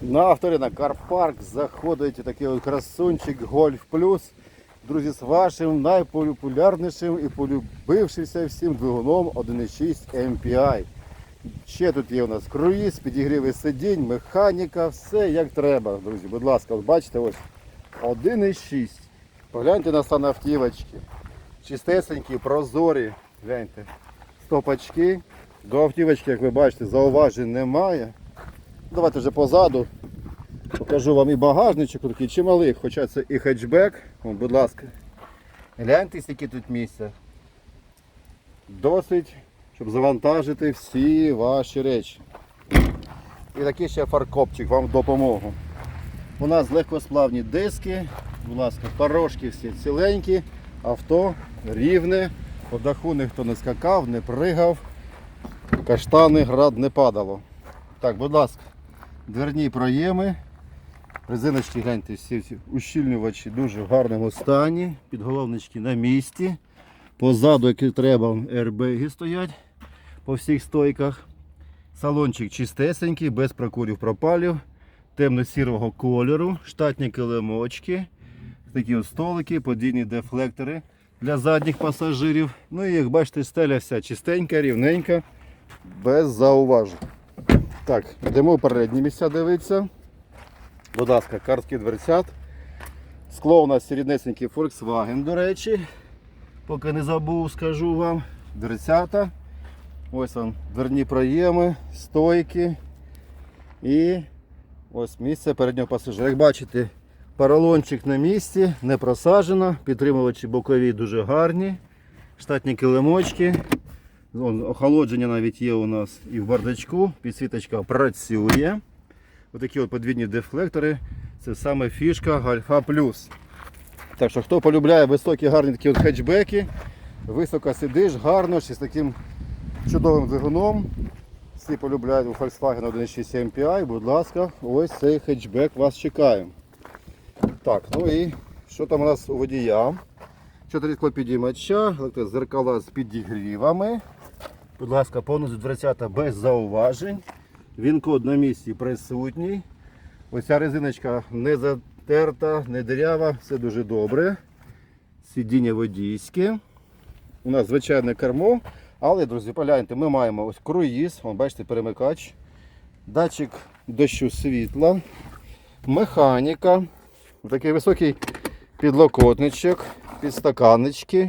На авторина Карпарк заходить такий от красунчик Гольф Плюс. Друзі, з вашим найпопулярнішим і полюбившимся всім двигуном 1.6 MPI. Ще тут є у нас круїз, підігріви сидінь, механіка, все як треба, друзі. Будь ласка, от бачите, ось 1.6. Погляньте на стан автівочки. Чистесенькі, прозорі. Гляньте. Стопочки. До автівочки, як ви бачите, зауважень немає. Давайте вже позаду. Покажу вам і багажничок такий чималий, хоча це і хетчбек. О, будь ласка. Гляньте, скільки тут місця. Досить, щоб завантажити всі ваші речі. І такий ще фаркопчик вам в допомогу. У нас легкосплавні диски, будь ласка, порожки всі ціленькі, авто рівне, по даху ніхто не скакав, не пригав, каштани, град не падало. Так, будь ласка, дверні проєми. Резиночки, гляньте, всі ущільнювачі дуже в гарному стані, підголовнички на місці. Позаду, як треба, аербеги стоять по всіх стойках. Салончик чистесенький, без прокурів пропалів, темно-сірого кольору, штатні килимочки, такі от столики, подвійні дефлектори для задніх пасажирів. Ну і як бачите, стеля вся чистенька, рівненька, без зауважень. Так, йдемо в передні місця дивитися. Будь ласка, картки дверцят. Скло у нас ріднесенький Volkswagen, до речі. Поки не забув, скажу вам. Дверцята. Ось он дверні проєми, стойки. І ось місце переднього пасажира. Як бачите, поролончик на місці, не просаджено. Підтримувачі бокові дуже гарні. Штатні килимочки. Охолодження навіть є у нас і в бардачку. Підсвіточка працює. Отакі от подвійні дефлектори. Це саме фішка Гальфа Плюс. Так що хто полюбляє високі гарні такі от хетчбеки, високо сидиш, гарно, ще з таким чудовим двигуном. Всі полюбляють у Volkswagen 1.6 MPI, будь ласка, ось цей хетчбек вас чекає. Так, ну і що там у нас у водія? Чотири склопідіймача, електрозеркала з підігрівами. Будь ласка, повністю дверцята без зауважень. Він код на місці присутній. Оця резиночка не затерта, не дирява, все дуже добре. Сидіння водійське. У нас звичайне кермо. Але, друзі, погляньте, ми маємо ось круїз, Вон, бачите, перемикач, датчик дощу світла, механіка, такий високий підлокотничок, підстаканнички,